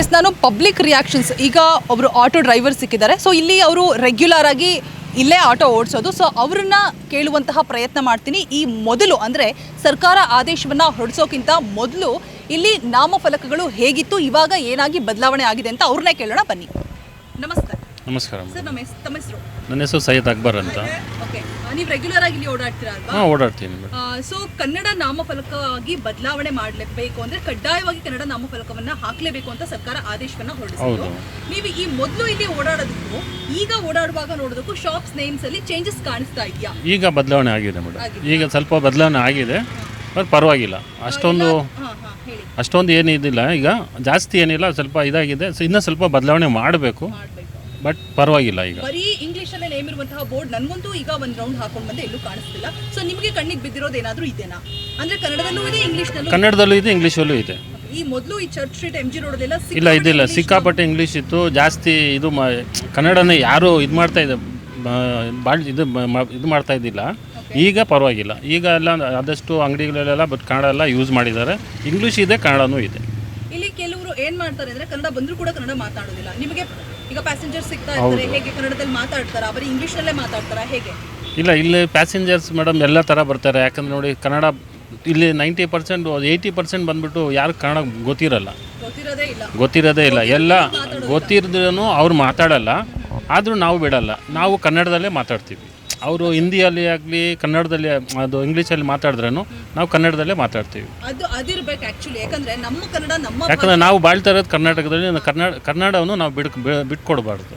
S ನಾನು public reactions ಈಗ ಒಬ್ಬರು ಆಟೋ ಡ್ರೈವರ್ ಸಿಕ್ಕಿದ್ದಾರೆ. ಸೊ ಇಲ್ಲಿ ಅವರು ರೆಗ್ಯುಲರ್ ಆಗಿ ಇಲ್ಲೇ ಆಟೋ ಓಡಿಸೋದು. ಸೊ ಅವ್ರನ್ನ ಕೇಳುವಂತಹ ಪ್ರಯತ್ನ ಮಾಡ್ತೀನಿ. ಈ ಮೊದಲು ಅಂದರೆ ಸರ್ಕಾರ ಆದೇಶವನ್ನು ಹೊರಡಿಸೋಕ್ಕಿಂತ ಮೊದಲು ಇಲ್ಲಿ ನಾಮಫಲಕಗಳು ಹೇಗಿತ್ತು ಇವಾಗ ಏನಾಗಿ ಬದಲಾವಣೆ ಆಗಿದೆ ಅಂತ ಅವ್ರನ್ನೇ ಕೇಳೋಣ ಬನ್ನಿ. ನಮಸ್ಕಾರ. ನಮಸ್ಕಾರ ಸರ್ ನಮ್ಮ ತಮ್ಮ ಹೆಸರು? ನನ್ನ ಹೆಸರು ಸೈಯದ್ ಅಕ್ಬರ್ ಅಂತ. ಓಕೆ ನೀವು ರೆಗ್ಯುಲರ್ ಆಗಿ ಇಲ್ಲಿ ಓಡಾಡ್ತೀರಾ ಅಲ್ವಾ? ಹಾಂ ಓಡಾಡ್ತೀನಿ ಮೇಡಮ್ ಸೊ ಕನ್ನಡ ನಾಮಫಲಕವಾಗಿ ಬದಲಾವಣೆ ಮಾಡಲೇಬೇಕು ಅಂದ್ರೆ ಕಡ್ಡಾಯವಾಗಿ ಕನ್ನಡ ನಾಮಫಲಕವನ್ನ ಹಾಕಲೇಬೇಕು ಅಂತ ಸರ್ಕಾರ ಆದೇಶವನ್ನ ಹೊರಡಿಸಿದ್ರು ಹೌದು. ನೀವು ಈ ಮೊದಲು ಇಲ್ಲಿ ಓಡಾಡೋದಕ್ಕೂ ಈಗ ಓಡಾಡುವಾಗ ನೋಡೋದಕ್ಕೂ ಶಾಪ್ಸ್ ನೇಮ್ಸ್ ಅಲ್ಲಿ ಚೇಂಜಸ್ ಕಾಣಿಸ್ತಾ ಇದೆಯಾ? ಈಗ ಬದಲಾವಣೆ ಆಗಿದೆ ಮೇಡಮ್ ಈಗ ಸ್ವಲ್ಪ ಬದಲಾವಣೆ ಆಗಿದೆ ಬಟ್ ಪರವಾಗಿಲ್ಲ. ಅಷ್ಟೊಂದು ಹಾ ಹಾ ಹೇಳಿ. ಅಷ್ಟೊಂದು ಏನಿದಿಲ್ಲ ಈಗ ಜಾಸ್ತಿ ಏನಿಲ್ಲ ಸ್ವಲ್ಪ ಇದಾಗಿದೆ. ಸೊ ಇನ್ನೂ ಸ್ವಲ್ಪ ಬದಲಾವಣೆ ಮಾಡಬೇಕು. ಮಾಡ್ಬೇಕು. ಬಟ್ ಪರವಾಗಿಲ್ಲ ಈಗ. ಬರೀ ಇಂಗ್ಲಿಷ್ ನೇಮ್ ಇರುವಂತಹ ಬೋರ್ಡ್ ನನಗಂತೂ ಈಗ ಒಂದು ರೌಂಡ್ ಹಾಕೊಂಡು ಬಂದೆ ಎಲ್ಲೂ ಕಾಣಿಸ್ತಿಲ್ಲ. ಸೊ ನಿಮಗೆ ಕಣ್ಣಿಗೆ ಬಿದ್ದಿರೋದು ಏನಾದರೂ ಇದೆನಾ? ಅಂದ್ರೆ ಕನ್ನಡದಲ್ಲೂ ಇದೆ ಇಂಗ್ಲೀಷ್ ಕನ್ನಡದಲ್ಲೂ ಇದೆ ಇಂಗ್ಲೀಷಲ್ಲೂ ಇದೆ. ಈ ಮೊದಲು ಈ ಚರ್ಚ್ ಸ್ಟ್ರೀಟ್ ಎಂ ಜಿ ರೋಡಲ್ಲೆಲ್ಲ ಇಲ್ಲ ಇದಿಲ್ಲ. ಸಿಕ್ಕಾಪಟ್ಟೆ ಇಂಗ್ಲೀಷ್ ಇತ್ತು. ಜಾಸ್ತಿ ಇದು ಮಾ ಕನ್ನಡನೇ ಯಾರು ಇದು ಮಾಡ್ತಾ ಇದೆ ಭಾಳ ಇದು ಮ- ಇದು ಮಾಡ್ತಾ ಇದ್ದಿಲ್ಲ. ಈಗ ಪರವಾಗಿಲ್ಲ. ಈಗ ಎಲ್ಲ ಆದಷ್ಟು ಅಂಗಡಿಗಳಲ್ಲೆಲ್ಲ ಬಟ್ ಕನ್ನಡ ಎಲ್ಲ ಯೂಸ್ ಮಾಡಿದ್ದಾರೆ. ಇಂಗ್ಲೀಷ್ ಇದೆ ಕನ್ನಡನೂ ಇದೆ. ಇಲ್ಲಿ ಕೆಲವರು ಏನು ಮಾಡ್ತಾರೆ ಅಂದ್ರೆ ಕನ್ನಡ ಬಂದರೂ ಕೂಡ ಕನ್ನಡ ಮಾತಾಡೋದಿಲ್ಲ. ನಿಮಗೆ ಈಗ ಪ್ಯಾಸೆಂಜರ್ ಸಿಗ್ತಾ ಇರ್ತಾರೆ ಹೇಗೆ ಕನ್ನಡದಲ್ಲಿ ಮಾತಾಡ್ತಾರಾ? ಬರೀ ಇಂಗ್ಲಿಷ್ ನಲ್ಲೇ ಮಾತಾಡ್ತಾರಾ ಹೇಗೆ? ಇಲ್ಲ ಇಲ್ಲಿ ಪ್ಯಾಸೆಂಜರ್ಸ್ ಮೇಡಮ್ ಎಲ್ಲ ಥರ ಬರ್ತಾರೆ. ಯಾಕಂದ್ರೆ ನೋಡಿ ಕನ್ನಡ ಇಲ್ಲಿ ನೈಂಟಿ ಪರ್ಸೆಂಟ್ ಏಯ್ಟಿ ಪರ್ಸೆಂಟ್ ಬಂದ್ಬಿಟ್ಟು ಯಾರು ಕನ್ನಡ ಗೊತ್ತಿರಲ್ಲ. ಗೊತ್ತಿರೋದೇ ಇಲ್ಲ. ಗೊತ್ತಿರೋದೇ ಇಲ್ಲ. ಎಲ್ಲ ಗೊತ್ತಿರಿದ್ರೂ ಅವ್ರು ಮಾತಾಡಲ್ಲ. ಆದರೂ ನಾವು ಬಿಡಲ್ಲ. ನಾವು ಕನ್ನಡದಲ್ಲೇ ಮಾತಾಡ್ತೀವಿ. ಅವರು ಹಿಂದಿಯಲ್ಲಿ ಆಗಲಿ ಕನ್ನಡದಲ್ಲಿ ಅದು ಇಂಗ್ಲೀಷಲ್ಲಿ ಮಾತಾಡಿದ್ರೂ ನಾವು ಕನ್ನಡದಲ್ಲೇ ಮಾತಾಡ್ತೀವಿ. ಅದು ಅದಿರ್ಬೇಕು ಆಕ್ಚುಲಿ ಯಾಕಂದ್ರೆ ನಮ್ಮ ಕನ್ನಡ ನಮ್ಮ ಯಾಕಂದ್ರೆ ನಾವು ಬಾಳ್ತಾ ಇರೋದು ಕರ್ನಾಟಕದಲ್ಲಿ ಕನ್ನಡ ಕನ್ನಡವನ್ನು ನಾವು ಬಿಡ್ ಬಿಟ್ಕೊಡ್ಬಾರ್ದು.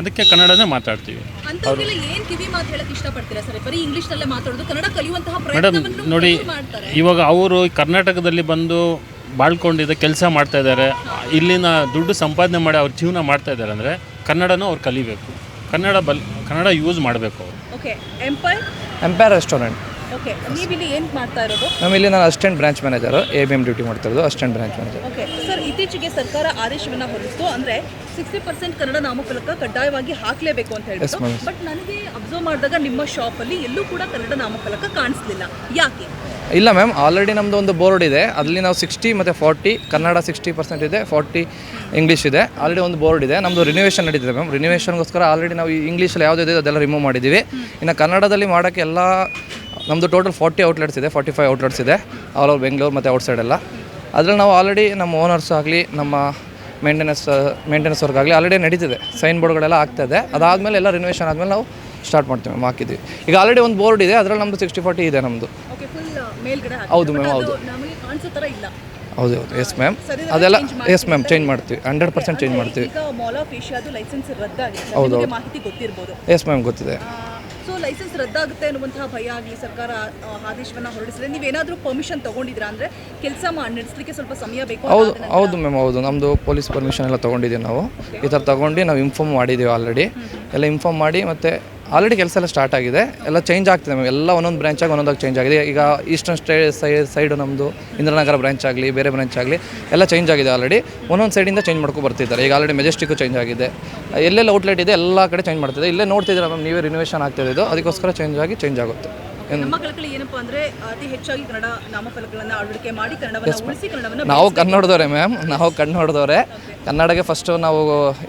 ಅದಕ್ಕೆ ಕನ್ನಡನೇ ಮಾತಾಡ್ತೀವಿ. ಅಂತವ್ರಿಗೆಲ್ಲ ಏನ್ ಕಿವಿ ಮಾತು ಹೇಳಕ್ ಇಷ್ಟಪಡ್ತೀರಾ ಸರ್? ಬರೀ ಇಂಗ್ಲಿಷ್ದಲ್ಲೇ ಮಾತಾಡೋದು ಕನ್ನಡ ಕಲಿಯುವಂತಹ ಮೇಡಮ್ ಪ್ರಯತ್ನವನ್ನು ನೋಡಿ ಮಾಡ್ತಾರೆ. ಇವಾಗ ಅವರು ಕರ್ನಾಟಕದಲ್ಲಿ ಬಂದು ಬಾಳ್ಕೊಂಡಿದ್ದ ಕೆಲಸ ಮಾಡ್ತಾ ಇದ್ದಾರೆ. ಇಲ್ಲಿನ ದುಡ್ಡು ಸಂಪಾದನೆ ಮಾಡಿ ಅವ್ರ ಜೀವನ ಮಾಡ್ತಾ ಇದ್ದಾರೆ ಅಂದರೆ ಕನ್ನಡನೂ ಅವ್ರು ಕಲಿಬೇಕು. ಕನ್ನಡ ಬಲ್ ಕನ್ನಡ ಯೂಸ್ ಮಾಡಬೇಕು ಅವರು. Okay empire empire restaurant okay ನೀವು ಇಲ್ಲಿ ಏನು ಮಾಡ್ತಾ ಇರೋದು? ಮ್ಯಾಮ್ ಇಲ್ಲಿ ನಾನು assistant branch manager A B M duty ಮಾಡ್ತಾ ಇರೋದು assistant branch manager okay sir ಇತ್ತೀಚೆಗೆ ಸರ್ಕಾರ ಆದೇಶವನ್ನ ಹೊರಡಿಸ್ತು ಅಂದ್ರೆ ಸಿಕ್ಸ್ಟಿ ಪರ್ಸೆಂಟ್ ಕನ್ನಡ ನಾಮಫಲಕ ಕಡ್ಡಾಯವಾಗಿ ಹಾಕ್ಲೇಬೇಕು ಅಂತ ಹೇಳ್ಬಿಟ್ಟು ma'am. ಬಟ್ ನನಗೆ ಅಬ್ಸರ್ವ್ ಮಾಡಿದಾಗ ನಿಮ್ಮ ಶಾಪ್ ಅಲ್ಲಿ ಎಲ್ಲೂ ಕೂಡ ಕನ್ನಡ ನಾಮಫಲಕ ಕಾಣಿಸ್ಲಿಲ್ಲ. ಯಾಕೆ? ಇಲ್ಲ ಮ್ಯಾಮ್ ಆಲ್ರೆಡಿ ನಮ್ಮದು ಒಂದು ಬೋರ್ಡ್ ಇದೆ. ಅಲ್ಲಿ ನಾವು ಸಿಕ್ಸ್ಟಿ ಮತ್ತು ಫಾರ್ಟಿ ಕನ್ನಡ ಸಿಕ್ಸ್ಟಿ ಪರ್ಸೆಂಟ್ ಇದೆ ಫಾರ್ಟಿ ಇಂಗ್ಲೀಷ್ ಇದೆ. ಆಲ್ರೆಡಿ ಒಂದು ಬೋರ್ಡ್ ಇದೆ. ನಮ್ಮದು ರಿನಿವೇಷನ್ ನಡೀತಿದೆ ಮ್ಯಾಮ್ ರಿನಿವೇಷನ್ಗೋಸ್ಕರ ಆಲ್ರೆಡಿ ನಾವು ಇಂಗ್ಲೀಷಲ್ಲಿ ಇಂಗ್ಲೀಷಲ್ಲಿ ಇದೆ ಅದೆಲ್ಲ ರಿಮೂವ್ ಮಾಡಿದ್ದೀವಿ. ಇನ್ನು ಕನ್ನಡದಲ್ಲಿ ಮಾಡೋಕ್ಕೆ ಎಲ್ಲ ನಮ್ಮದು ಟೋಟಲ್ ಫಾರ್ಟಿ ಔಟ್ಲೆಟ್ಸ್ ಇದೆ ಫಾರ್ಟಿ ಫೈವ್ ಔಟ್ಲೆಟ್ಸ್ ಇದೆ ಆಲ್ ಓವರ್ ಬೆಂಗಳೂರು ಮತ್ತು ಔಟ್ಸೈಡ್ ಎಲ್ಲ. ಅದರಲ್ಲಿ ನಾವು ಆಲ್ರೆಡಿ ನಮ್ಮ ಓನರ್ಸ್ ಆಗಲಿ ನಮ್ಮ ಮೇಂಟೆನೆನ್ಸ್ ಮೇಂಟೆನೆನ್ಸ್ ವರ್ಕ್ ಆಗಲಿ ಆಲ್ರೆಡಿ ನಡೀತಿದೆ. ಸೈನ್ ಬೋರ್ಡ್ಗಳೆಲ್ಲ ಆಗ್ತಾಯಿದೆ ಅದಾದಮೇಲೆ ಎಲ್ಲ ರಿನೋವೇಷನ್ ಆದಮೇಲೆ ನಾವು ಸ್ಟಾರ್ಟ್ ಮಾಡ್ತೀವಿ ಮ್ಯಾಮ್ ಹಾಕಿದ್ವಿ. ಈಗ ಆಲ್ರೆಡಿ ಒಂದು ಬೋರ್ಡ್ ಇದೆ ಅದರಲ್ಲಿ ನಮ್ಮದು ಸಿಕ್ಸ್ಟಿ ಫಾರ್ಟಿ ಇದೆ ನಮ್ಮದು ಹೌದು ಮ್ಯಾಮ್. ಹೌದು. ಹೌದು ಹೌದು. ಎಸ್ ಮ್ಯಾಮ್ ಅದೆಲ್ಲ ಎಸ್ ಮ್ಯಾಮ್ ಚೇಂಜ್ ಮಾಡ್ತೀವಿ. ಹಂಡ್ರೆಡ್ ಪರ್ಸೆಂಟ್ ಚೇಂಜ್ ಮಾಡ್ತೀವಿ. ಹೌದು ಹೌದು, ಎಸ್ ಮ್ಯಾಮ್ ಗೊತ್ತಿದೆ. ಲೈಸೆನ್ಸ್ ರದ್ದಾಗುತ್ತೆ ಅನ್ನುವಂತಹ ಭಯ ಆಗಲಿ ಸರ್ಕಾರ ಆದೇಶವನ್ನು ಹೊರಡಿಸಿದ್ರೆ ನೀವೇನಾದರೂ ಪರ್ಮಿಷನ್ ತಗೊಂಡಿದ್ರಾ ಅಂದರೆ ಕೆಲಸ ಮಾಡಿ ನಡೆಸಲಿಕ್ಕೆ ಸ್ವಲ್ಪ ಸಮಯ ಬೇಕು ಹೌದು ಹೌದು ಮ್ಯಾಮ್ ಹೌದು. ನಮ್ಮದು ಪೊಲೀಸ್ ಪರ್ಮಿಷನ್ ಎಲ್ಲ ತೊಗೊಂಡಿದ್ದೀವಿ ನಾವು. ಈ ಥರ ತೊಗೊಂಡು ನಾವು ಇನ್ಫಾರ್ಮ್ ಮಾಡಿದ್ದೀವಿ ಆಲ್ರೆಡಿ ಎಲ್ಲ ಇನ್ಫಾರ್ಮ್ ಮಾಡಿ ಮತ್ತು ಆಲ್ರೆಡಿ ಕೆಲಸ ಎಲ್ಲ ಸ್ಟಾರ್ಟ್ ಆಗಿದೆ. ಎಲ್ಲ ಚೇಂಜ್ ಆಗ್ತಿದೆ ಮ್ಯಾಮ್ ಎಲ್ಲ ಒಂದೊಂದು ಬ್ರ್ಯಾಂಚಾಗಿ ಒಂದೊಂದಾಗಿ ಚೇಂಜ್ ಆಗಿದೆ. ಈಗ ಈಸ್ಟರ್ನ್ ಸ್ಟೇ ಸೈಡ್ ಸೈಡು ನಮ್ಮದು ಇಂದ್ರನಗರ ಬ್ರಾಂಚ್ ಆಗಲಿ ಬೇರೆ ಬ್ರ್ಯಾಂಚ್ ಆಗಲಿ ಎಲ್ಲ ಚೇಂಜ್ ಆಗಿದೆ ಆಲ್ರೆಡಿ ಒಂದೊಂದು ಸೈಡಿಂದ ಚೇಂಜ್ ಮಾಡ್ಕೊ ಬರ್ತಿದ್ದಾರೆ. ಈಗ ಆಲ್ರೆಡಿ ಮೆಜೆಸ್ಟಿಕ್ಕು ಚೇಂಜ್ ಆಗಿದೆ. ಎಲ್ಲೆಲ್ಲ ಔಟ್ಲೆಟ್ ಇದೆ ಎಲ್ಲ ಕಡೆ ಚೇಂಜ್ ಮಾಡ್ತಿದೆ ಇಲ್ಲೇ ನೋಡ್ತಿದ್ದೀರಾ ಮ್ಯಾಮ್ ನೀವೇ ರಿನೋವೇಷನ್ ಆಗ್ತಿದೆ ಇದು ಅದಕ್ಕೋಸ್ಕರ ಚೇಂಜ್ ಆಗಿ ಚೇಂಜ್ ಆಗುತ್ತೆ. ಏನು? ನಮ್ಮ ಕಳಕಳಿ ಏನಪ್ಪಾ ಅಂದ್ರೆ ಅತಿ ಹೆಚ್ಚಾಗಿ ಕನ್ನಡ ನಾಮಫಲಕಗಳನ್ನ ಅಳವಡಿಕೆ ಮಾಡಿ ಕನ್ನಡವನ್ನ ಉಳಿಸಿ ಕನ್ನಡವನ್ನ ನಾವು ಕನ್ನಡದವರೇ ಮ್ಯಾಮ್ ನಾವು ಕನ್ನಡದವರೇ ಕನ್ನಡಕ್ಕೆ ಫಸ್ಟ್ ನಾವು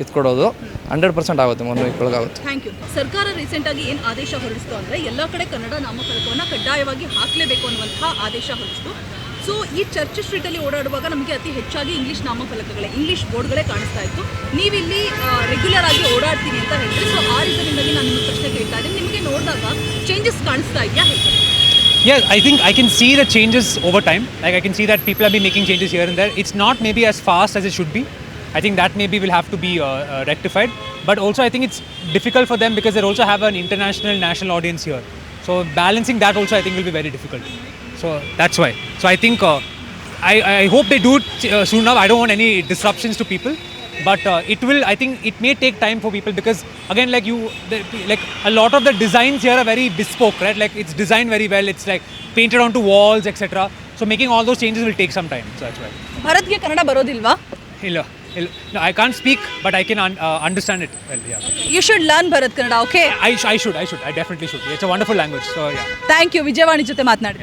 ಇದು ಕೊಡೋದು ಹಂಡ್ರೆಡ್ ಪರ್ಸೆಂಟ್ ಆಗುತ್ತೆ ಮೊನ್ನೆ ವೀಕ್ ಒಳಗಾಗುತ್ತೆ ಥ್ಯಾಂಕ್ ಯು ಸರ್ಕಾರ ರೀಸೆಂಟ್ ಆಗಿ ಏನು ಆದೇಶ ಹೊರಡಿಸ್ತು ಅಂದ್ರೆ ಎಲ್ಲ ಕಡೆ ಕನ್ನಡ ನಾಮಫಲಕವನ್ನು ಕಡ್ಡಾಯವಾಗಿ ಹಾಕಲೇಬೇಕು ಅನ್ನುವಂತಹ ಆದೇಶ ಹೊರಡಿಸ್ತು. ಸೊ ಈ ಚರ್ಚ್ ಸ್ಟ್ರೀಟ್ ಅಲ್ಲಿ ಓಡಾಡುವಾಗ ನಮಗೆ ಅತಿ ಹೆಚ್ಚಾಗಿ ಇಂಗ್ಲಿಷ್ ನಾಮಫಲಕಗಳೇ ಇಂಗ್ಲಿಷ್ ಬೋರ್ಡ್ಗಳೇ ಕಾಣಿಸ್ತಾ ಇತ್ತು. ನೀವಿಲ್ಲಿ ರೆಗ್ಯುಲರ್ ಆಗಿ ಓಡಾಡ್ತೀನಿ ಅಂತ ಹೇಳಿದ್ರೆ ಸೊ ಆ ರೀಸನಿಂದಾಗಿ ನಾನು ನಿಮ್ಮ ಪ್ರಶ್ನೆ ಕೇಳ್ತಾ ಇದ್ದೀನಿ. ನಿಮಗೆ ನೋಡಿದಾಗ ಚೇಂಜಸ್ ಕಾಣಿಸ್ತಾ ಇದೆಯಾ ಹೇಗೆ? Yeah, I think I can see the changes over time. Like I can see that people have been making changes here and there. It's not maybe as fast as it should be. I think that maybe will have to be uh, uh, rectified. But also, I think it's difficult for them because they also have an international national audience here. So balancing that also, I think, will be very difficult. So that's why. So I think uh, I, I hope they do it uh, soon enough. I don't want any disruptions to people. But uh, it will. I think it may take time for people because again, like you, the, like a lot of the designs here are very bespoke, right? Like it's designed very well. It's like painted onto walls, etc. So making all those changes will take some time. So that's why. ಭರತ್ಗೆ Kannada ಬರೋದಿಲ್ವಾ Hello. No, I can't speak, but I can un- uh, understand it well. Yeah. You should learn Bharat Kannada, okay? I, sh- I should. I should. I definitely should. It's a wonderful language. So yeah. Thank you Vijayavani ಜೊತೆ ಮಾತನಾಡಿ